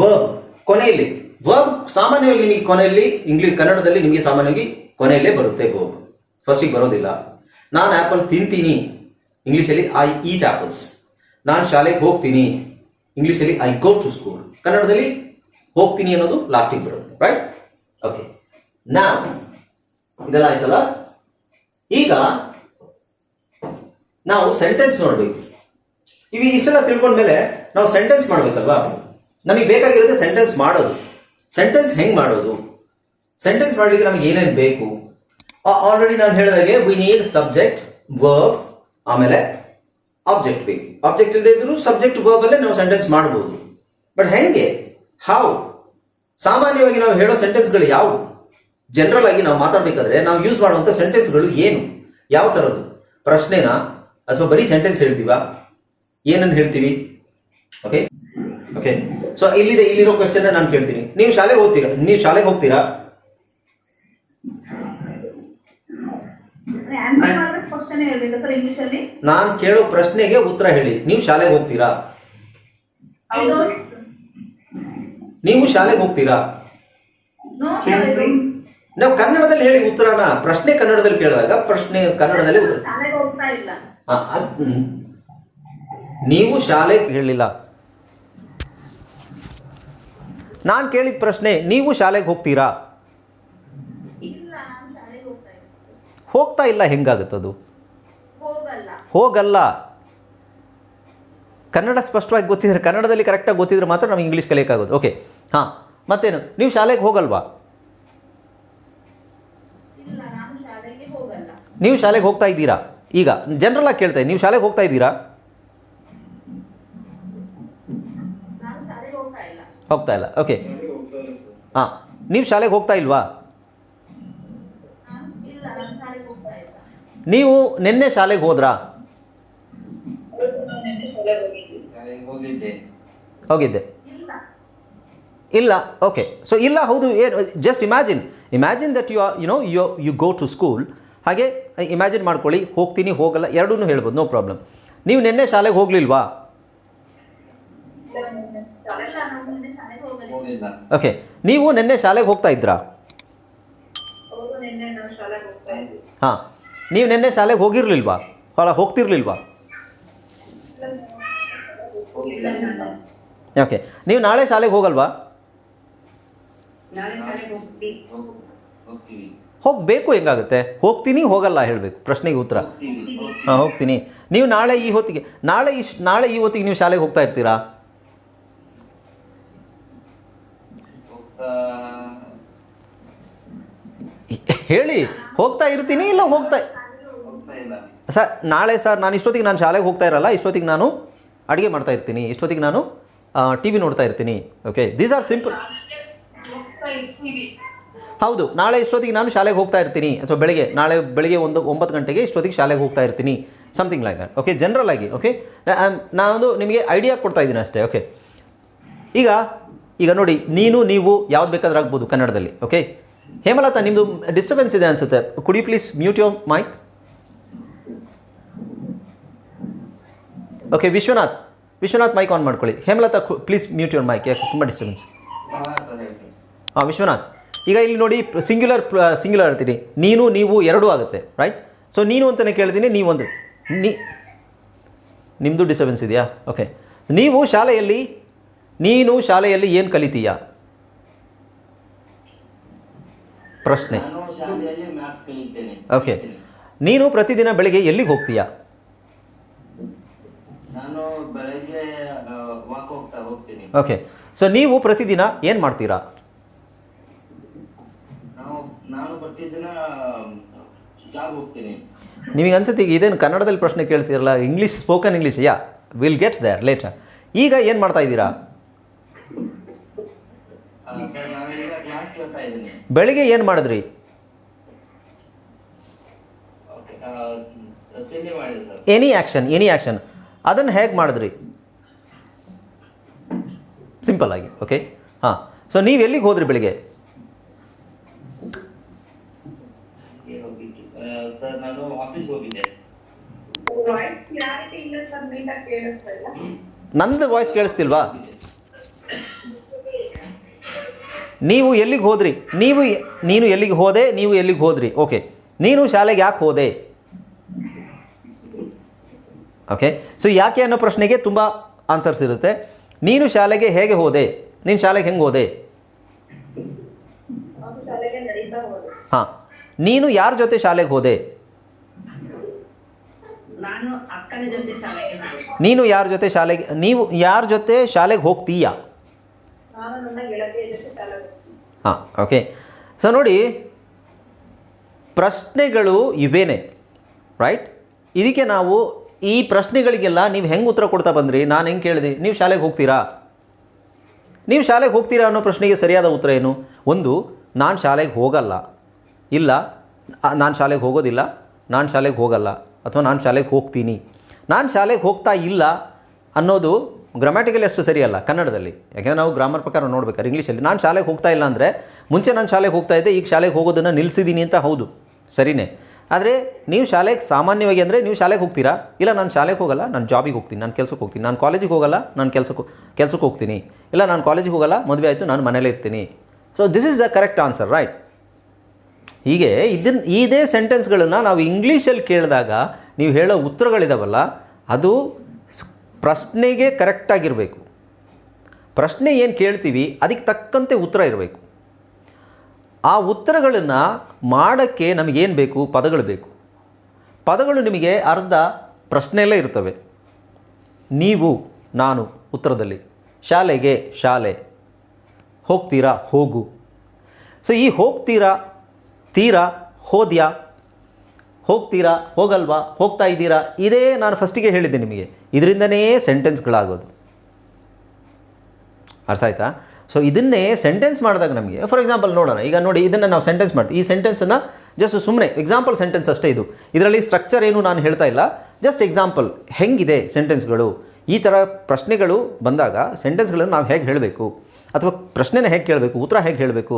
ವರ್ಬ್ ಕೊನೆಯಲ್ಲಿ. ವರ್ಬ್ ಸಾಮಾನ್ಯವಾಗಿ ನಿಮಗೆ ಕೊನೆಯಲ್ಲಿ ಇಂಗ್ಲಿಷ್ ಕನ್ನಡದಲ್ಲಿ ನಿಮಗೆ ಸಾಮಾನ್ಯವಾಗಿ ಕೊನೆಯಲ್ಲೇ ಬರುತ್ತೆ ವರ್ಬ್ ಫಸ್ಟಿಗೆ ಬರೋದಿಲ್ಲ. ನಾನು ಆ್ಯಪಲ್ ತಿಂತೀನಿ. ಇಂಗ್ಲೀಷಲ್ಲಿ ಐ ಈಟ್ ಆ್ಯಪಲ್ಸ್ ನಾನು ಶಾಲೆಗೆ ಹೋಗ್ತೀನಿ. ಇಂಗ್ಲೀಷಲ್ಲಿ ಐ ಗೋ ಟು ಸ್ಕೂಲ್ ಕನ್ನಡದಲ್ಲಿ ಹೋಗ್ತೀನಿ ಅನ್ನೋದು ಲಾಸ್ಟಿಗೆ ಬರುತ್ತೆ ರೈಟ್ ಓಕೆ ನಾ ಇದೆಲ್ಲ ಆಯ್ತಲ್ಲ? ಈಗ ನಾವು ಸೆಂಟೆನ್ಸ್ ನೋಡ್ಬೇಕು. ಇವಿ ಇಷ್ಟೆಲ್ಲ ತಿಳ್ಕೊಂಡ್ಮೇಲೆ ನಾವು ಸೆಂಟೆನ್ಸ್ ಮಾಡ್ಬೇಕಲ್ವಾ? ನಮಗೆ ಬೇಕಾಗಿರೋದು ಸೆಂಟೆನ್ಸ್ ಮಾಡೋದು. ಸೆಂಟೆನ್ಸ್ ಹೆಂಗ್ ಮಾಡೋದು? ಸೆಂಟೆನ್ಸ್ ಮಾಡಲಿಕ್ಕೆ ನಮಗೆ ಏನೇನು ಬೇಕು? ಆಲ್ರೆಡಿ ನಾನು ಹೇಳಿದಾಗೆ ವಿ ನೀಡ್ ಸಬ್ಜೆಕ್ಟ್ ವರ್ಬ್ ಆಮೇಲೆ ಆಬ್ಜೆಕ್ಟ್ ಬೇಕು. ಆಬ್ಜೆಕ್ಟ್ ಇಲ್ಲದೆ ಇದ್ರು ಸಬ್ಜೆಕ್ಟ್ ವರ್ಬ್ ಅಲ್ಲೇ ನಾವು ಸೆಂಟೆನ್ಸ್ ಮಾಡಬಹುದು ಬಟ್ ಹೆಂಗೆ? ಹೌ ಸಾಮಾನ್ಯವಾಗಿ ನಾವು ಹೇಳೋ ಸೆಂಟೆನ್ಸ್ಗಳು ಯಾವು? ಜನರಲ್ ಆಗಿ ನಾವು ಮಾತಾಡಬೇಕಾದ್ರೆ ನಾವು ಯೂಸ್ ಮಾಡುವಂತ ಸೆಂಟೆನ್ಸ್ಗಳು ಏನು? ಯಾವ ಥರದ್ದು ಪ್ರಶ್ನೆನಾ? ಅಥವಾ ಬರೀ ಸೆಂಟೆನ್ಸ್ ಹೇಳ್ತೀವಾ? ಏನನ್ನು ಹೇಳ್ತೀವಿ? ಓಕೆ ಓಕೆ ಸೊ ಇಲ್ಲಿದೆ ಇಲ್ಲಿರೋ ಕ್ವಶನ್ ನಾನು ಕೇಳ್ತೀನಿ. ನೀವು ಶಾಲೆಗೆ ಹೋಗ್ತೀರಾ? ನೀವು ಶಾಲೆಗೆ ಹೋಗ್ತೀರಾ? ನಾನ್ ಮಾಡ್ಬೇಕು ಕ್ವಶನ್ ಹೇಳ್ಬೇಕಾ ಸರ್ ಇಂಗ್ಲಿಷ್ ಅಲ್ಲಿ. ನಾನು ಕೇಳೋ ಪ್ರಶ್ನೆಗೆ ಉತ್ತರ ಹೇಳಿ. ನೀವು ಶಾಲೆಗೆ ಹೋಗ್ತೀರಾ? ನೀವು ಶಾಲೆಗೆ ಹೋಗ್ತೀರಾ? ನೋ ನಾವು ಕನ್ನಡದಲ್ಲಿ ಹೇಳಿ ಉತ್ತರನ ಪ್ರಶ್ನೆ ಕನ್ನಡದಲ್ಲಿ ಕೇಳಿದಾಗ ಪ್ರಶ್ನೆ ಕನ್ನಡದಲ್ಲಿ ಉತ್ತರ. ನೀವು ಶಾಲೆಗೆ ಹೇಳಿಲ್ಲ. ನಾನು ಕೇಳಿದ ಪ್ರಶ್ನೆ ನೀವು ಶಾಲೆಗೆ ಹೋಗ್ತೀರಾ? ಹೋಗ್ತಾ ಇಲ್ಲ. ಹೆಂಗಾಗುತ್ತದು? ಹೋಗಲ್ಲ. ಕನ್ನಡ ಸ್ಪಷ್ಟವಾಗಿ ಗೊತ್ತಿದ್ರೆ ಕನ್ನಡದಲ್ಲಿ ಕರೆಕ್ಟಾಗಿ ಗೊತ್ತಿದ್ರೆ ಮಾತ್ರ ನಮಗೆ ಇಂಗ್ಲೀಷ್ ಕಲಿಯೋಕ್ಕಾಗೋದು. ಓಕೆ ಹಾಂ ಮತ್ತೇನು? ನೀವು ಶಾಲೆಗೆ ಹೋಗಲ್ವಾ? ನೀವು ಶಾಲೆಗೆ ಹೋಗ್ತಾ ಇದ್ದೀರಾ? ಈಗ ಜನರಲ್ ಆಗಿ ಕೇಳ್ತಾ ನೀವು ಶಾಲೆಗೆ ಹೋಗ್ತಾ ಇದ್ದೀರಾ ನಾನು ಶಾಲೆಗೆ ಹೋಗ್ತಾ ಇಲ್ಲ. ಓಕೆ ಹಾಂ ನೀವು ಶಾಲೆಗೆ ಹೋಗ್ತಾ ಇಲ್ವಾ? ನೀವು ನಿನ್ನೆ ಶಾಲೆಗೆ ಹೋದ್ರಾ? ಹೋಗಿದ್ದೆ. ಇಲ್ಲ. ಓಕೆ ಸೊ ಇಲ್ಲ, ಹೌದು, ಏನು just imagine imagine that you you know you you go to school ಹಾಗೆ ಇಮ್ಯಾಜಿನ್ ಮಾಡ್ಕೊಳ್ಳಿ, ಹೋಗ್ತೀನಿ, ಹೋಗಲ್ಲ ಎರಡೂ ಹೇಳ್ಬೋದು ನೋ ಪ್ರಾಬ್ಲಮ್ ನೀವು ನಿನ್ನೆ ಶಾಲೆಗೆ ಹೋಗಲಿಲ್ವಾ ಇಲ್ಲ ನಾನು ನಿನ್ನೆ ಶಾಲೆಗೆ ಹೋಗಲಿಲ್ಲ ಓಕೆ ನೀವು ನಿನ್ನೆ ಶಾಲೆಗೆ ಹೋಗ್ತಾ ಇದ್ರಾ? ಹಾಂ. ನೀವು ನಿನ್ನೆ ಶಾಲೆಗೆ ಹೋಗಿರ್ಲಿಲ್ವಾ? ಭಾಳ ಹೋಗ್ತಿರ್ಲಿಲ್ವಾ? ಓಕೆ ನೀವು ನಾಳೆ ಶಾಲೆಗೆ ಹೋಗಲ್ವಾ? ನಾಳೆ ಶಾಲೆಗೆ ಹೋಗ್ತಿ ಹೋಗ್ತೀವಿ. ಹೋಗಬೇಕು ಹೆಂಗಾಗುತ್ತೆ? ಹೋಗ್ತೀನಿ ಹೋಗಲ್ಲ ಹೇಳಬೇಕು. ಪ್ರಶ್ನೆಗೆ ಉತ್ತರ. ಹಾಂ ಹೋಗ್ತೀನಿ. ನೀವು ನಾಳೆ ಈ ಹೊತ್ತಿಗೆ ನಾಳೆ ಈ ನಾಳೆ ಈ ಹೊತ್ತಿಗೆ ನೀವು ಶಾಲೆಗೆ ಹೋಗ್ತಾ ಇರ್ತೀರಾ ಹೋಗ್ತಾ ಹೇಳಿ, ಹೋಗ್ತಾ ಇರ್ತೀನಿ ಇಲ್ಲ ಹೋಗ್ತಾ ಸರ್, ನಾಳೆ ಸರ್, ನಾನು ಇಷ್ಟೊತ್ತಿಗೆ ನಾನು ಶಾಲೆಗೆ ಹೋಗ್ತಾ ಇರಲ್ಲ, ಇಷ್ಟೊತ್ತಿಗೆ ನಾನು ಅಡುಗೆ ಮಾಡ್ತಾ ಇರ್ತೀನಿ, ಇಷ್ಟೊತ್ತಿಗೆ ನಾನು ಟಿ ವಿ ನೋಡ್ತಾ ಇರ್ತೀನಿ ಓಕೆ ದೀಸ್ ಆರ್ ಸಿಂಪಲ್ ಹೌದು, ನಾಳೆ ಇಷ್ಟೊತ್ತಿಗೆ ನಾನು ಶಾಲೆಗೆ ಹೋಗ್ತಾ ಇರ್ತೀನಿ, ಅಥವಾ ಬೆಳಗ್ಗೆ, ನಾಳೆ ಬೆಳಗ್ಗೆ ಒಂದು, ಒಂಬತ್ತು ಗಂಟೆಗೆ ಇಷ್ಟೊತ್ತಿಗೆ ಶಾಲೆಗೆ ಹೋಗ್ತಾ ಇರ್ತೀನಿ something like that okay general ಆಗಿ ಓಕೆ ನಾನು ನಿಮಗೆ ಐಡಿಯಾ ಕೊಡ್ತಾ ಇದ್ದೀನಿ ಅಷ್ಟೇ ಓಕೆ ಈಗ ಈಗ ನೋಡಿ, ನೀನು, ನೀವು, ಯಾವ್ದು ಬೇಕಾದ್ರೂ ಆಗ್ಬೋದು ಕನ್ನಡದಲ್ಲಿ ಓಕೆ ಹೇಮಲತಾ ನಿಮ್ಮದು ಡಿಸ್ಟರ್ಬೆನ್ಸ್ ಇದೆ ಅನಿಸುತ್ತೆ. ಕುಡಿ please mute your mic okay Vishwanath. Vishwanath mic on ಮಾಡ್ಕೊಳ್ಳಿ. Hemalatha please mute your mic ಯಾಕೆ ತುಂಬ ಡಿಸ್ಟರ್ಬೆನ್ಸ್ ಹಾಂ, ವಿಶ್ವನಾಥ್. ಈಗ ಇಲ್ಲಿ ನೋಡಿ ಸಿಂಗ್ಯುಲರ್ ಸಿಂಗ್ಯುಲರ್ ಹೇಳ್ತೀನಿ ನೀನು, ನೀವು ಎರಡೂ ಆಗುತ್ತೆ ರೈಟ್ ಸೊ ನೀನು ಅಂತಲೇ ಕೇಳ್ತೀನಿ ನೀವು ಒಂದು ನೀ ನಿಮ್ಮದು ಡಿಸ್ಟರ್ಬೆನ್ಸ್ ಇದೆಯಾ? ಓಕೆ ನೀವು ಶಾಲೆಯಲ್ಲಿ ನೀನು ಶಾಲೆಯಲ್ಲಿ ಏನು ಕಲಿತೀಯಾ? ಪ್ರಶ್ನೆ. ಓಕೆ ನೀನು ಪ್ರತಿದಿನ ಬೆಳಿಗ್ಗೆ ಎಲ್ಲಿಗೆ ಹೋಗ್ತೀಯಾ? ಓಕೆ ಸೊ ನೀವು ಪ್ರತಿದಿನ ಏನು ಮಾಡ್ತೀರಾ? ನಿಮಗೆ ಅನ್ಸುತ್ತೆ ಈಗ ಇದೇನು ಕನ್ನಡದಲ್ಲಿ ಪ್ರಶ್ನೆ ಕೇಳ್ತೀರಲ್ಲ English spoken English yeah? Will get there later ಈಗ ಏನು ಮಾಡ್ತಾ ಇದ್ದೀರಾ ಆ, ಸರ್ ನಾನೀಗ ಕ್ಲಾಸ್ ಕೇಳ್ತಾ ಇದ್ದೀನಿ ಬೆಳಿಗ್ಗೆ ಏನು ಮಾಡಿದ್ರಿ? ಓಕೆ ತಿಂಡಿ ಮಾಡಿದೆ sir. Any action any action ಅದನ್ನು ಹೇಗೆ ಮಾಡಿದ್ರಿ? ಸಿಂಪಲ್ ಆಗಿ ಓಕೆ ಹಾಂ ಸೊ ನೀವು ಎಲ್ಲಿಗೆ ಹೋದ್ರಿ ಬೆಳಿಗ್ಗೆ? ನಂದು ವಾಯ್ಸ್ ಆ, ನೀವು ಎಲ್ಲಿಗೆ ಹೋದ್ರಿ? ನೀವು ನೀನು ಎಲ್ಲಿಗೆ ಹೋದೆ? ನೀವು ಎಲ್ಲಿಗೆ ಹೋದ್ರಿ? ಓಕೆ ನೀನು ಶಾಲೆಗೆ ಯಾಕೆ ಹೋದೆ? ಓಕೆ ಸೊ ಯಾಕೆ ಅನ್ನೋ ಪ್ರಶ್ನೆಗೆ ತುಂಬ ಆನ್ಸರ್ಸ್ ಇರುತ್ತೆ. ನೀನು ಶಾಲೆಗೆ ಹೇಗೆ ಹೋದೆ? ನೀನು ಶಾಲೆಗೆ ಹೆಂಗೆ ಹೋದೆ? ಹಾಂ. ನೀನು ಯಾರ ಜೊತೆ ಶಾಲೆಗೆ ಹೋದೆ? ನೀನು ಯಾರ ಜೊತೆ ಶಾಲೆಗೆ ನೀವು ಯಾರ ಜೊತೆ ಶಾಲೆಗೆ ಹೋಗ್ತೀಯಾ ನಾನು ನನ್ನ ಗೆಳತಿಯ ಜೊತೆ ಶಾಲೆಗೆ ಹೋಗ್ತೀನಿ ಹಾಂ ಓಕೆ ಸೊ ನೋಡಿ, ಪ್ರಶ್ನೆಗಳು ಇವೇನೆ ರೈಟ್ ಇದಕ್ಕೆ ನಾವು ಈ ಪ್ರಶ್ನೆಗಳಿಗೆಲ್ಲ ನೀವು ಹೆಂಗೆ ಉತ್ತರ ಕೊಡ್ತಾ ಬಂದ್ರಿ? ನಾನು ಹೆಂಗೆ ಕೇಳಿದೆ? ನೀವು ಶಾಲೆಗೆ ಹೋಗ್ತೀರಾ? ನೀವು ಶಾಲೆಗೆ ಹೋಗ್ತೀರಾ ಅನ್ನೋ ಪ್ರಶ್ನೆಗೆ ಸರಿಯಾದ ಉತ್ತರ ಏನು? ಒಂದು, ನಾನು ಶಾಲೆಗೆ ಹೋಗಲ್ಲ. ಇಲ್ಲ ನಾನು ಶಾಲೆಗೆ ಹೋಗೋದಿಲ್ಲ, ನಾನು ಶಾಲೆಗೆ ಹೋಗಲ್ಲ, ಅಥವಾ ನಾನು ಶಾಲೆಗೆ ಹೋಗ್ತೀನಿ. ನಾನು ಶಾಲೆಗೆ ಹೋಗ್ತಾ ಇಲ್ಲ ಅನ್ನೋದು ಗ್ರಾಮ್ಯಾಟಿಕಲಿ ಅಷ್ಟು ಸರಿಯಲ್ಲ, ಕನ್ನಡದಲ್ಲಿ. ಯಾಕೆಂದರೆ ನಾವು ಗ್ರಾಮರ್ ಪ್ರಕಾರ ನೋಡ್ಬೇಕಾದ್ರೆ ಇಂಗ್ಲೀಷಲ್ಲಿ ನಾನು ಶಾಲೆಗೆ ಹೋಗ್ತಾ ಇಲ್ಲ ಅಂದರೆ, ಮುಂಚೆ ನಾನು ಶಾಲೆಗೆ ಹೋಗ್ತಾ ಇದ್ದೆ, ಈಗ ಶಾಲೆಗೆ ಹೋಗೋದನ್ನು ನಿಲ್ಲಿಸಿದ್ದೀನಿ ಅಂತ ಹೌದು, ಸರಿನೇ. ಆದರೆ ನೀವು ಶಾಲೆಗೆ ಸಾಮಾನ್ಯವಾಗಿ ಅಂದರೆ ನೀವು ಶಾಲೆಗೆ ಹೋಗ್ತೀರಾ? ಇಲ್ಲ, ನಾನು ಶಾಲೆಗೆ ಹೋಗಲ್ಲ, ನಾನು ಜಾಬಿಗೆ ಹೋಗ್ತೀನಿ, ನಾನು ಕೆಲಸಕ್ಕೆ ಹೋಗ್ತೀನಿ, ನಾನು ಕಾಲೇಜಿಗೆ ಹೋಗಲ್ಲ, ನಾನು ಕೆಲಸಕ್ಕೆ ಕೆಲಸಕ್ಕೆ ಹೋಗ್ತೀನಿ. ಇಲ್ಲ, ನಾನು ಕಾಲೇಜಿಗೆ ಹೋಗಲ್ಲ, ಮದುವೆ ಆಯಿತು, ನಾನು ಮನೇಲೇ ಇರ್ತೀನಿ. So this is the correct answer right ಹೀಗೆ ಇದನ್ನ ಇದೇ ಸೆಂಟೆನ್ಸ್ಗಳನ್ನು ನಾವು ಇಂಗ್ಲೀಷಲ್ಲಿ ಕೇಳಿದಾಗ, ನೀವು ಹೇಳೋ ಉತ್ತರಗಳಿದಾವಲ್ಲ, ಅದು ಪ್ರಶ್ನೆಗೆ ಕರೆಕ್ಟಾಗಿರಬೇಕು ಪ್ರಶ್ನೆ ಏನು ಕೇಳ್ತೀವಿ, ಅದಕ್ಕೆ ತಕ್ಕಂತೆ ಉತ್ತರ ಇರಬೇಕು. ಆ ಉತ್ತರಗಳನ್ನು ಮಾಡೋಕ್ಕೆ ನಮಗೇನು ಬೇಕು? ಪದಗಳು ಬೇಕು. ಪದಗಳು ನಿಮಗೆ ಅರ್ಧ ಪ್ರಶ್ನೆಯಲ್ಲೇ ಇರ್ತವೆ. ನೀವು, ನಾನು, ಉತ್ತರದಲ್ಲಿ. ಶಾಲೆಗೆ ಶಾಲೆ. ಹೋಗ್ತೀರಾ? ಹೋಗು. ಸೊ ಈ ಹೋಗ್ತೀರಾ, ತೀರಾ, ಹೋದ್ಯಾ? ಹೋಗ್ತೀರಾ, ಹೋಗಲ್ವಾ, ಹೋಗ್ತಾ ಇದ್ದೀರಾ? ಇದೇ ನಾನು ಫಸ್ಟಿಗೆ ಹೇಳಿದ್ದೆ ನಿಮಗೆ. ಇದರಿಂದನೇ ಸೆಂಟೆನ್ಸ್ಗಳಾಗೋದು ಅರ್ಥ ಆಯ್ತಾ? ಸೊ ಇದನ್ನೇ ಸೆಂಟೆನ್ಸ್ ಮಾಡಿದಾಗ ನಮಗೆ ಫಾರ್ ಎಕ್ಸಾಂಪಲ್ ನೋಡೋಣ, ಈಗ ನೋಡಿ ಇದನ್ನು ನಾವು ಸೆಂಟೆನ್ಸ್ ಮಾಡ್ತೀವಿ. ಈ ಸೆಂಟೆನ್ಸನ್ನು ಜಸ್ಟ್ ಸುಮ್ಮನೆ ಎಕ್ಸಾಂಪಲ್ ಸೆಂಟೆನ್ಸ್ ಅಷ್ಟೇ ಇದು. ಇದರಲ್ಲಿ ಸ್ಟ್ರಕ್ಚರ್ ಏನು ನಾನು ಹೇಳ್ತಾ ಇಲ್ಲ. ಜಸ್ಟ್ ಎಕ್ಸಾಂಪಲ್ ಹೆಂಗಿದೆ ಸೆಂಟೆನ್ಸ್ಗಳು ಈ ಥರ ಪ್ರಶ್ನೆಗಳು ಬಂದಾಗ ಸೆಂಟೆನ್ಸ್ಗಳನ್ನು ನಾವು ಹೇಗೆ ಹೇಳಬೇಕು? ಅಥವಾ ಪ್ರಶ್ನೆನ ಹೇಗೆ ಕೇಳಬೇಕು? ಉತ್ತರ ಹೇಗೆ ಹೇಳಬೇಕು?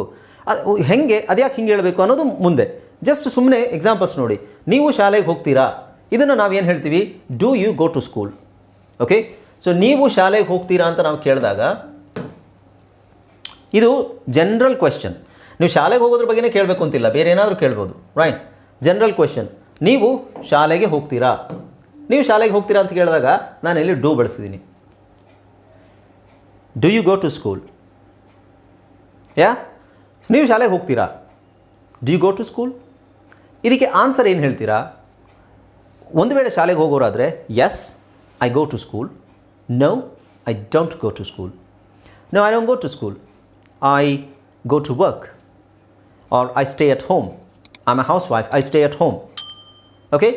ಹೆಂಗೆ? ಅದ್ಯಾಕೆ ಹಿಂಗೆ ಹೇಳಬೇಕು ಅನ್ನೋದು ಮುಂದೆ. ಜಸ್ಟ್ ಸುಮ್ಮನೆ ಎಕ್ಸಾಂಪಲ್ಸ್ ನೋಡಿ. ನೀವು ಶಾಲೆಗೆ ಹೋಗ್ತೀರಾ? ಇದನ್ನು ನಾವೇನು ಹೇಳ್ತೀವಿ? Do you go to school okay so ನೀವು ಶಾಲೆಗೆ ಹೋಗ್ತೀರಾ ಅಂತ ನಾವು ಕೇಳಿದಾಗ, ಇದು ಜನರಲ್ ಕ್ವೆಶನ್ ನೀವು ಶಾಲೆಗೆ ಹೋಗೋದ್ರ ಬಗ್ಗೆನೇ ಕೇಳಬೇಕು ಅಂತಿಲ್ಲ. ಬೇರೆ ಏನಾದರೂ ಕೇಳ್ಬೋದು ರೈಟ್ ಜನರಲ್ ಕ್ವೆಶನ್ ನೀವು ಶಾಲೆಗೆ ಹೋಗ್ತೀರಾ? ನೀವು ಶಾಲೆಗೆ ಹೋಗ್ತೀರಾ ಅಂತ ಕೇಳಿದಾಗ ನಾನು ಇಲ್ಲಿ do ಬಳಸಿದ್ದೀನಿ. Do you go to school yeah ನೀವು ಶಾಲೆಗೆ ಹೋಗ್ತೀರಾ? ಡಿ ಗೋ ಟು ಸ್ಕೂಲ್ ಇದಕ್ಕೆ ಆನ್ಸರ್ ಏನು ಹೇಳ್ತೀರಾ? ಒಂದು ವೇಳೆ ಶಾಲೆಗೆ ಹೋಗೋರಾದರೆ yes I go to school no I don't go to school no I don't go to school I go to work or I stay at home I am a housewife I stay at home okay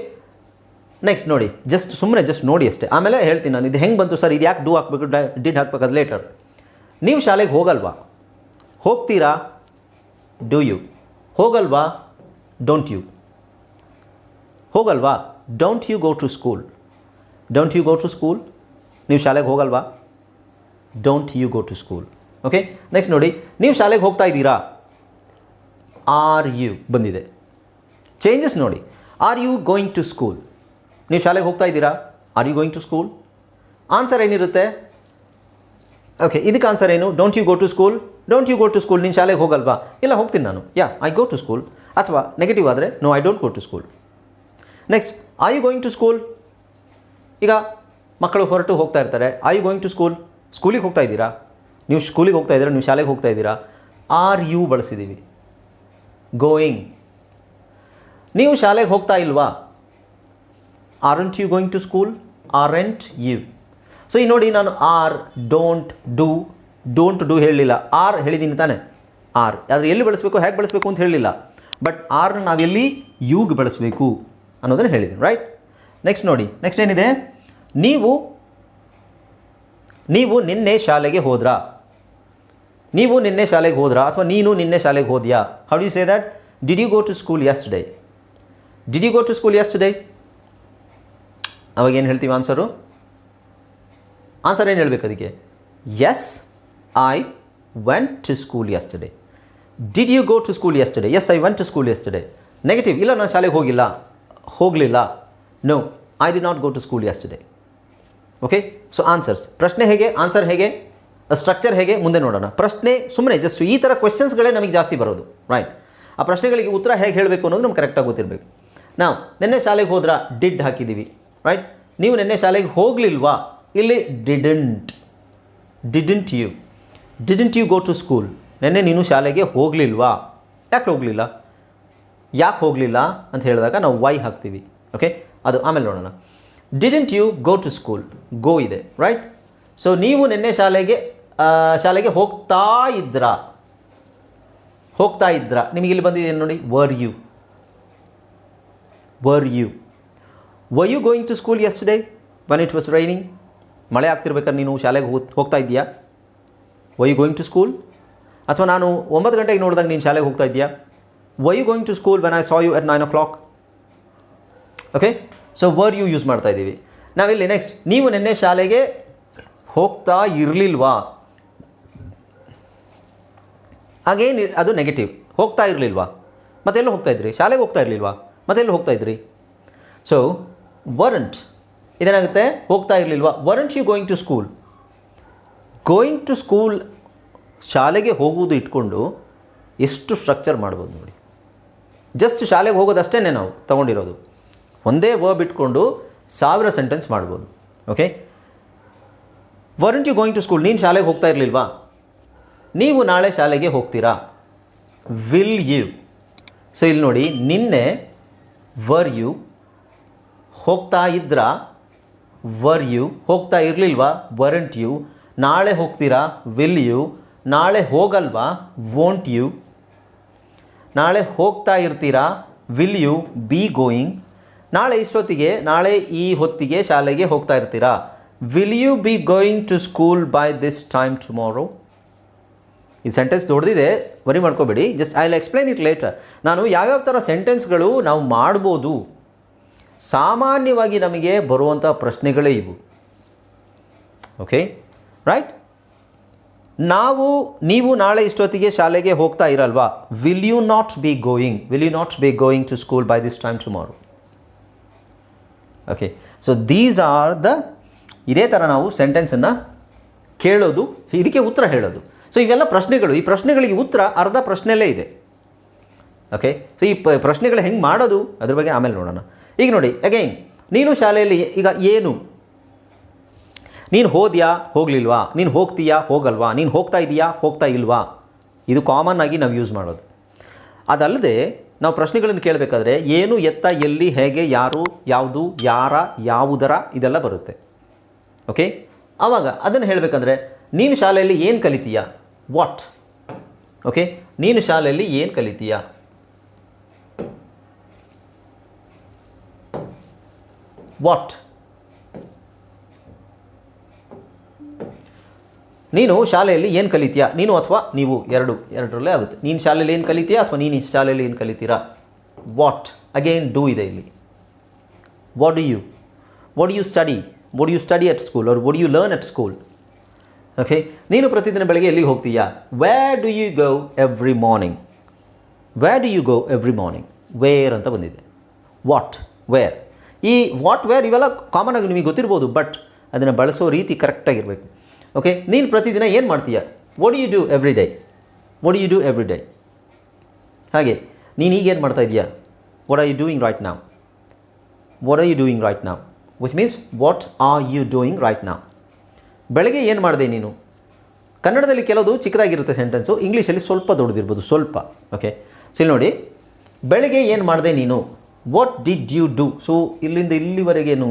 next ನೋಡಿ. Just ಸುಮ್ಮನೆ just ನೋಡಿ ಅಷ್ಟೇ. ಆಮೇಲೆ ಹೇಳ್ತೀನಿ ನಾನು. ಇದು ಹೆಂಗೆ ಬಂತು? ಸರ್, ಇದು ಯಾಕೆ ಡೂ ಹಾಕಬೇಕು? ಡಿಡ್ ಹಾಕ್ಬೇಕು ಅದು ಲೇಟರ್ ನೀವು ಶಾಲೆಗೆ ಹೋಗಲ್ವಾ? ಹೋಗ್ತೀರಾ? ಡೂ ಯು ಹೋಗಲ್ವಾ? ಡೋಂಟ್ ಯು ಹೋಗಲ್ವಾ? Don't you go to school don't you go to school ನೀವು ಶಾಲೆಗೆ ಹೋಗಲ್ವಾ? Don't you go to school okay next ನೋಡಿ, ನೀವು ಶಾಲೆಗೆ ಹೋಗ್ತಾ ಇದ್ದೀರಾ? ಆರ್ ಯು ಬಂದಿದೆ. ಚೇಂಜಸ್ ನೋಡಿ. Are you going to school ನೀವು ಶಾಲೆಗೆ ಹೋಗ್ತಾ ಇದ್ದೀರಾ? Are you going to school answer ಏನಿರುತ್ತೆ? ಓಕೆ ಇದಕ್ಕೆ ಆನ್ಸರ್ ಏನು? Don't you go to school don't you go to school ನೀನು ಶಾಲೆಗೆ ಹೋಗಲ್ವಾ? ಇಲ್ಲ, ಹೋಗ್ತೀನಿ ನಾನು. Yeah I go to school ಅಥವಾ ನೆಗೆಟಿವ್ ಆದರೆ no I don't go to school next I you going to school ಈಗ ಮಕ್ಕಳು ಹೊರಟು ಹೋಗ್ತಾ ಇರ್ತಾರೆ. I you going to school ಸ್ಕೂಲಿಗೆ ಹೋಗ್ತಾ ಇದ್ದೀರಾ? ನೀವು ಸ್ಕೂಲಿಗೆ ಹೋಗ್ತಾ ಇದ್ದೀರಾ? ನೀವು ಶಾಲೆಗೆ ಹೋಗ್ತಾ ಇದ್ದೀರಾ? Are you ಬಳಸಿದ್ದೀವಿ? ಗೋಯಿಂಗ್ ನೀವು ಶಾಲೆಗೆ ಹೋಗ್ತಾ ಇಲ್ವಾ? Aren't you going to school aren't you so ಈ ನೋಡಿ ನಾನು are don't do don't do ಹೇಳಲಿಲ್ಲ ಆರ್ ಹೇಳಿದ್ದೀನಿ ತಾನೆ. ಆರ್ ಆದರೆ ಎಲ್ಲಿ ಬಳಸಬೇಕು, ಹೇಗೆ ಬಳಸಬೇಕು ಅಂತ ಹೇಳಲಿಲ್ಲ ಬಟ್ ಆರ್ನ ನಾವೆಲ್ಲಿ ಯೂಗ್ ಬಳಸಬೇಕು ಅನ್ನೋದನ್ನು ಹೇಳಿದ್ದೀನಿ ರೈಟ್ ನೆಕ್ಸ್ಟ್ ನೋಡಿ ನೆಕ್ಸ್ಟ್ ಏನಿದೆ? ನೀವು ನೀವು ನಿನ್ನೆ ಶಾಲೆಗೆ ಹೋದ್ರಾ? ನೀವು ನಿನ್ನೆ ಶಾಲೆಗೆ ಹೋದ್ರಾ? ಅಥವಾ ನೀನು ನಿನ್ನೆ ಶಾಲೆಗೆ ಹೋದ್ಯಾ? How do you say that did you go to school yesterday did you go to school yesterday ಅವಾಗ ಏನು ಹೇಳ್ತೀವಿ ಆನ್ಸರು ಆನ್ಸರ್ ಏನು ಹೇಳಬೇಕು ಅದಕ್ಕೆ? Yes I went to school yesterday did you go to school yesterday yes I went to school yesterday negative ಇಲ್ಲ, ನಾನು ಶಾಲೆಗೆ ಹೋಗಿಲ್ಲ. ಹೋಗಲಿಲ್ಲ. No I did not go to school yesterday okay so answers ಪ್ರಶ್ನೆ ಹೇಗೆ? ಆನ್ಸರ್ ಹೇಗೆ? Structure ಹೇಗೆ? ಮುಂದೆ ನೋಡೋಣ. ಪ್ರಶ್ನೆ ಸುಮ್ಮನೆ ಜಸ್ಟ್ ಈ ಥರ ಕ್ವೆಶನ್ಸ್ಗಳೇ ನಮಗೆ ಜಾಸ್ತಿ ಬರೋದು. ರೈಟ್ ಆ ಪ್ರಶ್ನೆಗಳಿಗೆ ಉತ್ತರ ಹೇಗೆ ಹೇಳಬೇಕು ಅನ್ನೋದು ನಮ್ಗೆ ಕರೆಕ್ಟಾಗಿ ಗೊತ್ತಿರಬೇಕು. ನಾವು ನಿನ್ನೆ ಶಾಲೆಗೆ ಹೋದ್ರೆ ಡಿಡ್ ಹಾಕಿದ್ದೀವಿ ರೈಟ್ ನೀವು ನಿನ್ನೆ ಶಾಲೆಗೆ ಹೋಗಲಿಲ್ವಾ? ಇಲ್ಲಿ didn't didn't you didn't you go to school ನೆನ್ನೆ ನೀನು ಶಾಲೆಗೆ ಹೋಗಲಿಲ್ವಾ? ಯಾಕೆ ಹೋಗಲಿಲ್ಲ? ಯಾಕೆ ಹೋಗಲಿಲ್ಲ ಅಂತ ಹೇಳಿದಾಗ ನಾವು ವೈ ಹಾಕ್ತೀವಿ. ಓಕೆ ಅದು ಆಮೇಲೆ ನೋಡೋಣ. Didn't you go to school go ಇದೆ ರೈಟ್ ಸೊ ನೀವು ನಿನ್ನೆ ಶಾಲೆಗೆ ಶಾಲೆಗೆ ಹೋಗ್ತಾ ಇದ್ರಾ? ಹೋಗ್ತಾ ಇದ್ರಾ? ನಿಮಗೆ ಇಲ್ಲಿ ಬಂದಿದೆ ನೋಡಿ were you were you were you going to school yesterday when it was raining ಮಳೆ ಆಗ್ತಿರ್ಬೇಕಾದ್ರೆ ನೀನು ಶಾಲೆಗೆ ಹೋಗ್- ಹೋಗ್ತಾ ಇದ್ದೀಯಾ? ವೈ ಗೋಯಿಂಗ್ ಟು ಸ್ಕೂಲ್ ಅಥವಾ ನಾನು ಒಂಬತ್ತು ಗಂಟೆಗೆ ನೋಡಿದಾಗ ನೀನು ಶಾಲೆಗೆ ಹೋಗ್ತಾ ಇದೆಯಾ why going to school when I saw you at nine o'clock okay so were you use ಮಾಡ್ತಾ ಇದ್ದೀವಿ. ನಾವಿಲ್ಲಿ ನೆಕ್ಸ್ಟ್ ನೀವು ನಿನ್ನೆ ಶಾಲೆಗೆ ಹೋಗ್ತಾ ಇರಲಿಲ್ವಾ? ಹಾಗೇನು ಅದು ನೆಗೆಟಿವ್ ಹೋಗ್ತಾ ಇರಲಿಲ್ವಾ? ಮತ್ತೆಲ್ಲೂ ಹೋಗ್ತಾ ಇದ್ರಿ? ಶಾಲೆಗೆ ಹೋಗ್ತಾ ಇರಲಿಲ್ವಾ? ಮತ್ತೆಲ್ಲೂ ಹೋಗ್ತಾ ಇದ್ರಿ? ಸೊ ವರಂಟ್ ಇದೇನಾಗುತ್ತೆ? ಹೋಗ್ತಾ ಇರಲಿಲ್ವಾ? Weren't you going to school going to school ಶಾಲೆಗೆ ಹೋಗುವುದು ಇಟ್ಕೊಂಡು ಎಷ್ಟು ಸ್ಟ್ರಕ್ಚರ್ ಮಾಡ್ಬೋದು ನೋಡಿ. ಜಸ್ಟ್ ಶಾಲೆಗೆ ಹೋಗೋದಷ್ಟೇ ನಾವು ತೊಗೊಂಡಿರೋದು. ಒಂದೇ ವರ್ಬ್ ಇಟ್ಕೊಂಡು ಸಾವಿರ ಸೆಂಟೆನ್ಸ್ ಮಾಡ್ಬೋದು. Okay weren't you going to school ನೀನು ಶಾಲೆಗೆ ಹೋಗ್ತಾ ಇರಲಿಲ್ವಾ? ನೀವು ನಾಳೆ ಶಾಲೆಗೆ ಹೋಗ್ತೀರಾ? ವಿಲ್ ಯು ಸೊ ಇಲ್ಲಿ ನೋಡಿ, ನಿನ್ನೆ ವರ್ ಯು ಹೋಗ್ತಾ ಇದ್ರಾ? ವರ್ ಯು ಹೋಗ್ತಾ ಇರಲಿಲ್ವಾ? ವರಂಟ್ ಯು ನಾಳೆ ಹೋಗ್ತೀರಾ? ವಿಲ್ ಯು ನಾಳೆ ಹೋಗಲ್ವಾ? ವೋಂಟ್ ಯು ನಾಳೆ ಹೋಗ್ತಾ ಇರ್ತೀರಾ? ವಿಲ್ ಯು ಬಿ ಗೋಯಿಂಗ್ ನಾಳೆ ಇಷ್ಟೊತ್ತಿಗೆ, ನಾಳೆ ಈ ಹೊತ್ತಿಗೆ ಶಾಲೆಗೆ ಹೋಗ್ತಾ ಇರ್ತೀರಾ? Will you be going to school by this time tomorrow ಈ ಸೆಂಟೆನ್ಸ್ ದೊಡ್ಡದಿದೆ ವರಿ ಮಾಡ್ಕೋಬೇಡಿ. Just I explain it later ನಾನು ಯಾವ್ಯಾವ ಥರ ಸೆಂಟೆನ್ಸ್ಗಳು ನಾವು ಮಾಡ್ಬೋದು? ಸಾಮಾನ್ಯವಾಗಿ ನಮಗೆ ಬರುವಂಥ ಪ್ರಶ್ನೆಗಳೇ ಇವು. ಓಕೆ ರೈಟ್ ನಾವು, ನೀವು ನಾಳೆ ಇಷ್ಟೊತ್ತಿಗೆ ಶಾಲೆಗೆ ಹೋಗ್ತಾ ಇರಲ್ವಾ? Will you not be going will you not be going to school by this time tomorrow okay so these are the ಇದೇ ಥರ ನಾವು ಸೆಂಟೆನ್ಸನ್ನು ಕೇಳೋದು, ಇದಕ್ಕೆ ಉತ್ತರ ಹೇಳೋದು. ಸೊ ಇವೆಲ್ಲ ಪ್ರಶ್ನೆಗಳು. ಈ ಪ್ರಶ್ನೆಗಳಿಗೆ ಉತ್ತರ ಅರ್ಧ ಪ್ರಶ್ನೆಯಲ್ಲೇ ಇದೆ. ಓಕೆ ಸೊ ಈ ಪ್ರಶ್ನೆಗಳು ಹೆಂಗೆ ಮಾಡೋದು? ಅದ್ರ ಬಗ್ಗೆ ಆಮೇಲೆ ನೋಡೋಣ. ಈಗ ನೋಡಿ ಅಗೈನ್ ನೀನು ಶಾಲೆಯಲ್ಲಿ ಈಗ ಏನು? ನೀನು ಹೋದ್ಯಾ, ಹೋಗಲಿಲ್ವಾ? ನೀನು ಹೋಗ್ತೀಯಾ, ಹೋಗಲ್ವಾ? ನೀನು ಹೋಗ್ತಾ ಇದೀಯಾ, ಹೋಗ್ತಾ ಇಲ್ವಾ? ಇದು ಕಾಮನ್ ಆಗಿ ನಾವು ಯೂಸ್ ಮಾಡೋದು. ಅದಲ್ಲದೆ, ನಾವು ಪ್ರಶ್ನೆಗಳನ್ನು ಕೇಳಬೇಕಾದ್ರೆ ಏನು, ಎತ್ತ, ಎಲ್ಲಿ, ಹೇಗೆ, ಯಾರು, ಯಾವುದು, ಯಾರ, ಯಾವುದರ ಇದೆಲ್ಲ ಬರುತ್ತೆ. ಓಕೆ ಆವಾಗ ಅದನ್ನು ಹೇಳಬೇಕಂದ್ರೆ, ನೀನು ಶಾಲೆಯಲ್ಲಿ ಏನು ಕಲಿತೀಯಾ? ವಾಟ್ ಓಕೆ ನೀನು ಶಾಲೆಯಲ್ಲಿ ಏನು ಕಲಿತೀಯಾ? ವಾಟ್ ನೀನು ಶಾಲೆಯಲ್ಲಿ ಏನು ಕಲಿತೀಯಾ? ನೀನು ಅಥವಾ ನೀವು ಎರಡು, ಎರಡರಲ್ಲೇ ಆಗುತ್ತೆ. ನೀನು ಶಾಲೆಯಲ್ಲಿ ಏನು ಕಲಿತೀಯಾ ಅಥವಾ ನೀನು ಶಾಲೆಯಲ್ಲಿ ಏನು ಕಲಿತೀರಾ ವಾಟ್ ಅಗೇನ್ ಡೂ ಇದೆ ಇಲ್ಲಿ. What do you what you study what you study at school ಅವ್ರು what you learn at school okay ನೀನು ಪ್ರತಿದಿನ ಬೆಳಗ್ಗೆ ಎಲ್ಲಿಗೆ ಹೋಗ್ತೀಯಾ? Where do you go every morning where do you go every morning where ಅಂತ ಬಂದಿದೆ. ವಾಟ್ ವೇರ್ ಈ what where ಇವೆಲ್ಲ ಕಾಮನ್ ಆಗಿ ನಿಮಗೆ ಗೊತ್ತಿರ್ಬೋದು ಬಟ್ ಅದನ್ನು ಬಳಸೋ ರೀತಿ ಕರೆಕ್ಟಾಗಿರಬೇಕು ಓಕೆ ನೀನು ಪ್ರತಿದಿನ ಏನು ಮಾಡ್ತೀಯ? What you do every day what you do every day ಹಾಗೆ, ನೀನು ಈಗೇನು ಮಾಡ್ತಾ ಇದೆಯಾ what are you doing right now what are you doing right now which means what are you doing right now ಬೆಳಗ್ಗೆ ಏನು ಮಾಡಿದೆ ನೀನು? ಕನ್ನಡದಲ್ಲಿ ಕೆಲವು ಚಿಕ್ಕದಾಗಿರುತ್ತೆ ಸೆಂಟೆನ್ಸು ಇಂಗ್ಲೀಷಲ್ಲಿ ಸ್ವಲ್ಪ ದೊಡ್ಡದಿರ್ಬೋದು, ಸ್ವಲ್ಪ. ಓಕೆ ಸರಿ ನೋಡಿ, ಬೆಳಗ್ಗೆ ಏನು ಮಾಡಿದೆ ನೀನು? What did you do so ಇಲ್ಲಿಂದ ಇಲ್ಲಿವರೆಗೇನು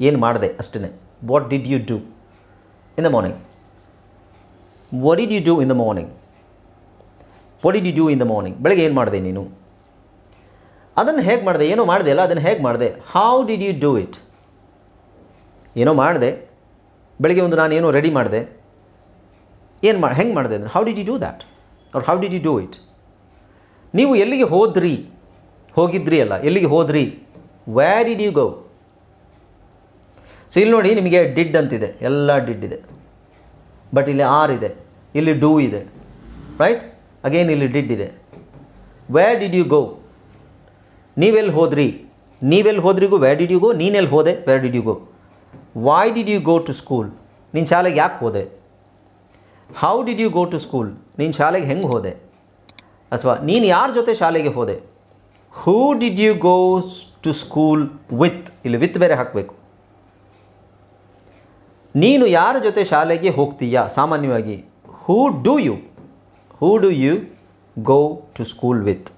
ಏನು ಮಾಡಿದೆ? ಅಷ್ಟೇ what did you do in the morning what did you do in the morning what did you do in the morning ಬೆಳಗ್ಗೆ ಏನು ಮಾಡಿದೆ ನೀನು? ಅದನ್ನು ಹೇಗೆ ಮಾಡಿದೆ? ಏನೋ ಮಾಡಿದೆ ಅಲ್ಲ? ಅದನ್ನು ಹೇಗೆ ಮಾಡಿದೆ? How did you do it ಏನೋ ಮಾಡಿದೆ. ಬೆಳಗ್ಗೆ ಒಂದು ನಾನು ಏನೋ ರೆಡಿ ಮಾಡಿದೆ. ಏನು ಮಾಡಿ ಹೆಂಗೆ ಮಾಡಿದೆ ಅಂದರೆ how did you do that ಅವ್ರು how did you do it ನೀವು ಎಲ್ಲಿಗೆ ಹೋದ್ರಿ? ಹೋಗಿದ್ರಿ ಅಲ್ಲ ಎಲ್ಲಿಗೆ ಹೋದ್ರಿ? Where did you go so ಇಲ್ಲಿ ನೋಡಿ ನಿಮಗೆ ಡಿಡ್ ಅಂತಿದೆ, ಎಲ್ಲ ಡಿಡ್ ಇದೆ. ಬಟ್ ಇಲ್ಲಿ ಆರ್ ಇದೆ, ಇಲ್ಲಿ ಡೂ ಇದೆ ರೈಟ್ ಅಗೇನ್ ಇಲ್ಲಿ ಡಿಡ್ ಇದೆ. ವ್ಯಾರ್ ಡಿಡ್ ಯು ಗೋ ನೀವೆಲ್ಲಿ ಹೋದ್ರಿ? ನೀವೆಲ್ಲಿ ಹೋದ್ರಿಗೂ ವ್ಯಾರ್ ಡಿಡ್ ಯು ಗೋ ನೀನೆಲ್ಲಿ ಹೋದೆ? Where did you go why did you go to school ನೀನು ಶಾಲೆಗೆ ಯಾಕೆ ಹೋದೆ? How did you go to school ನೀನು ಶಾಲೆಗೆ ಹೆಂಗೆ ಹೋದೆ? ಅಥವಾ ನೀನು ಯಾರ ಜೊತೆ ಶಾಲೆಗೆ ಹೋದೆ? Who did you go to school with ಇಲ್ಲಿ ವಿತ್ ಬೇರೆ ಹಾಕಬೇಕು. ನೀನು ಯಾರ ಜೊತೆ ಶಾಲೆಗೆ ಹೋಗ್ತೀಯಾ? ಸಾಮಾನ್ಯವಾಗಿ who do you who do you go to school with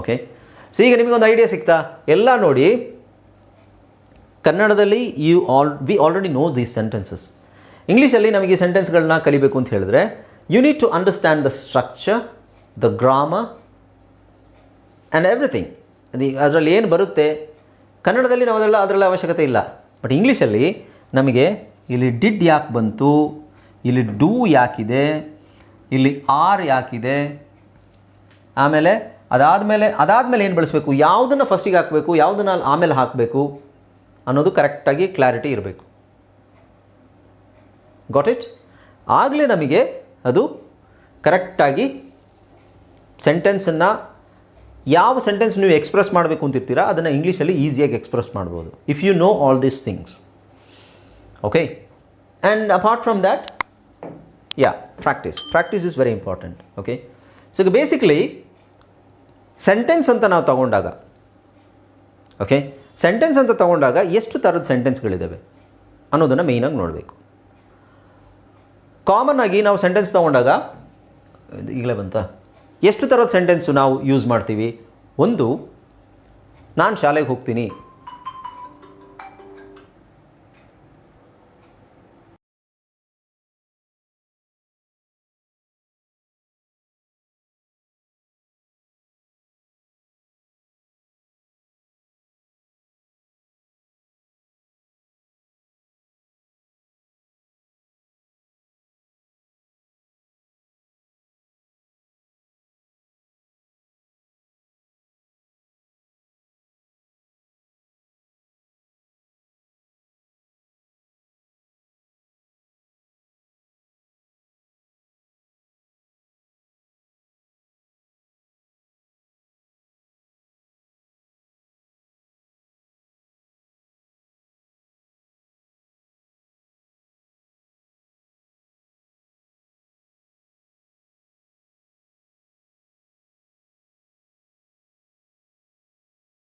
okay so ಈಗ ನಿಮಗೊಂದು ಐಡಿಯಾ ಸಿಗ್ತಾ? ಎಲ್ಲ ನೋಡಿ. ಕನ್ನಡದಲ್ಲಿ you all we already know these sentences ಇಂಗ್ಲೀಷಲ್ಲಿ ನಮಗೆ ಸೆಂಟೆನ್ಸ್ಗಳನ್ನ ಕಲಿಬೇಕು ಅಂತ ಹೇಳಿದ್ರೆ you need to understand the structure the grammar and everything ಅದು ಅದರಲ್ಲಿ ಏನು ಬರುತ್ತೆ? ಕನ್ನಡದಲ್ಲಿ ನಾವು ಅದೆಲ್ಲ, ಅದರಲ್ಲಿ ಅವಶ್ಯಕತೆ ಇಲ್ಲ. ಬಟ್ ಇಂಗ್ಲೀಷಲ್ಲಿ ನಮಗೆ ಇಲ್ಲಿ ಡಿಡ್ ಯಾಕೆ ಬಂತು? ಇಲ್ಲಿ ಡೂ ಯಾಕಿದೆ? ಇಲ್ಲಿ ಆರ್ ಯಾಕಿದೆ? ಆಮೇಲೆ ಅದಾದಮೇಲೆ ಅದಾದಮೇಲೆ ಏನು ಬಳಸಬೇಕು? ಯಾವುದನ್ನು ಫಸ್ಟಿಗೆ ಹಾಕಬೇಕು, ಯಾವುದನ್ನು ಆಮೇಲೆ ಹಾಕಬೇಕು ಅನ್ನೋದು ಕರೆಕ್ಟಾಗಿ ಕ್ಲಾರಿಟಿ ಇರಬೇಕು. ಗಾಟ್ ಇಟ್ ಆಗಲೇ ನಮಗೆ ಅದು ಕರೆಕ್ಟಾಗಿ ಸೆಂಟೆನ್ಸನ್ನು ಯಾವ ಸೆಂಟೆನ್ಸ್ ನೀವು ಎಕ್ಸ್ಪ್ರೆಸ್ ಮಾಡಬೇಕು ಅಂತಿರ್ತೀರಾ, ಅದನ್ನು ಇಂಗ್ಲೀಷಲ್ಲಿ ಈಸಿಯಾಗಿ ಎಕ್ಸ್ಪ್ರೆಸ್ ಮಾಡ್ಬೋದು. If you know all these things okay and apart from that yeah practice practice is very important okay so basically sentence ಅಂತ ನಾವು ತಗೊಂಡಾಗ ಓಕೆ ಸೆಂಟೆನ್ಸ್ ಅಂತ ತಗೊಂಡಾಗ ಎಷ್ಟು ಥರದ ಸೆಂಟೆನ್ಸ್ಗಳಿದ್ದಾವೆ ಅನ್ನೋದನ್ನು ಮೇಯ್ನಾಗಿ ನೋಡಬೇಕು. ಕಾಮನ್ ಆಗಿ ನಾವು ಸೆಂಟೆನ್ಸ್ ತೊಗೊಂಡಾಗ, ಈಗಲೇ ಬಂತಾ? ಎಷ್ಟು ಥರದ ಸೆಂಟೆನ್ಸು ನಾವು ಯೂಸ್ ಮಾಡ್ತೀವಿ? ಒಂದು ನಾನು ಶಾಲೆಗೆ ಹೋಗ್ತೀನಿ.